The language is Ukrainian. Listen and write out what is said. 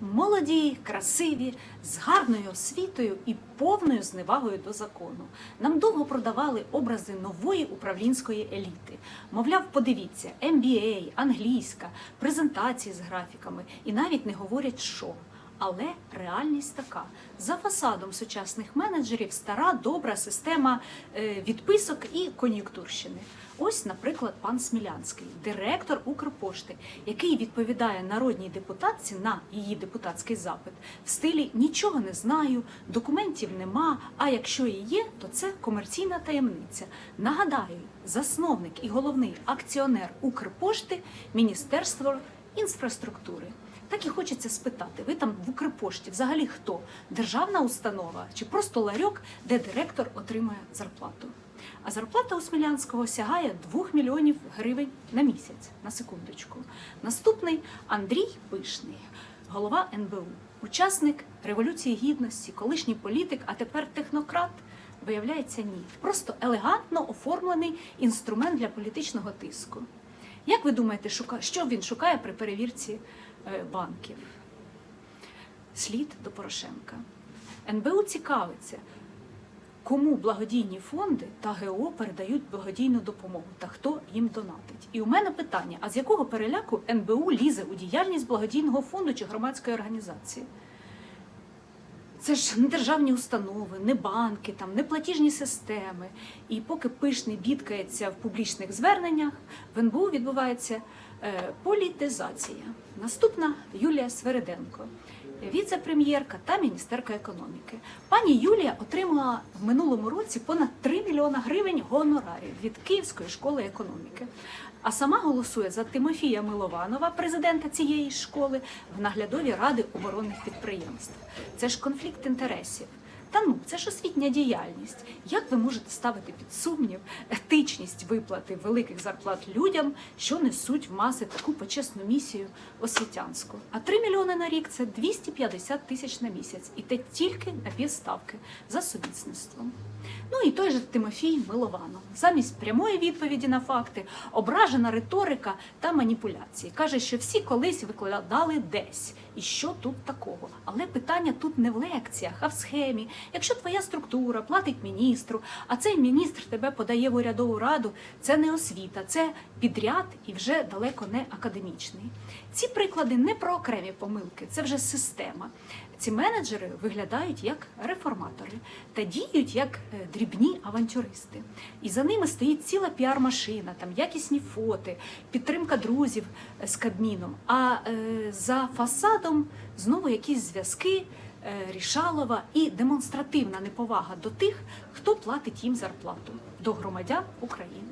Молоді, красиві, з гарною освітою і повною зневагою до закону. Нам довго продавали образи нової управлінської еліти. Мовляв, подивіться, MBA, англійська, презентації з графіками і навіть не говорять, що. Але реальність така: за фасадом сучасних менеджерів стара добра система е, відписок і кон'юнктурщини. Ось, наприклад, пан Смілянський, директор Укрпошти, який відповідає народній депутатці на її депутатський запит в стилі нічого не знаю, документів нема. А якщо і є, то це комерційна таємниця. Нагадаю, засновник і головний акціонер Укрпошти Міністерство інфраструктури. Так і хочеться спитати, ви там в Укрпошті взагалі хто? Державна установа чи просто ларьок, де директор отримує зарплату? А зарплата у Смілянського сягає 2 мільйонів гривень на місяць, на секундочку. Наступний Андрій Пишний, голова НБУ, учасник Революції Гідності, колишній політик, а тепер технократ. Виявляється, ні. Просто елегантно оформлений інструмент для політичного тиску. Як ви думаєте, що він шукає при перевірці банків? Слід до Порошенка. НБУ цікавиться, кому благодійні фонди та ГО передають благодійну допомогу та хто їм донатить. І у мене питання: а з якого переляку НБУ лізе у діяльність благодійного фонду чи громадської організації? Це ж не державні установи, не банки, там, не платіжні системи. І поки пишний бідкається в публічних зверненнях, в НБУ відбувається е, політизація. Наступна Юлія Свериденко, віце-прем'єрка та міністерка економіки. Пані Юлія отримала в минулому році понад 3 мільйона гривень гонорарів від Київської школи економіки. А сама голосує за Тимофія Милованова, президента цієї школи, в наглядові ради оборонних підприємств. Це ж конфлікт інтересів. Та ну, це ж освітня діяльність. Як ви можете ставити під сумнів етичність виплати великих зарплат людям, що несуть в маси таку почесну місію освітянську? А 3 мільйони на рік це 250 тисяч на місяць, і те тільки на півставки за сумісництвом. Ну і той же Тимофій Милованов. Замість прямої відповіді на факти, ображена риторика та маніпуляції. Каже, що всі колись викладали десь. І що тут такого? Але питання тут не в лекціях, а в схемі. Якщо твоя структура платить міністру, а цей міністр тебе подає в урядову раду, це не освіта, це підряд і вже далеко не академічний. Ці приклади не про окремі помилки, це вже система. Ці менеджери виглядають як реформатори та діють як е, дрібні авантюристи. І за ними стоїть ціла піар-машина, там якісні фоти, підтримка друзів е, з Кабміном. А е, за фасадом знову якісь зв'язки. Е, Рішалова і демонстративна неповага до тих, хто платить їм зарплату до громадян України.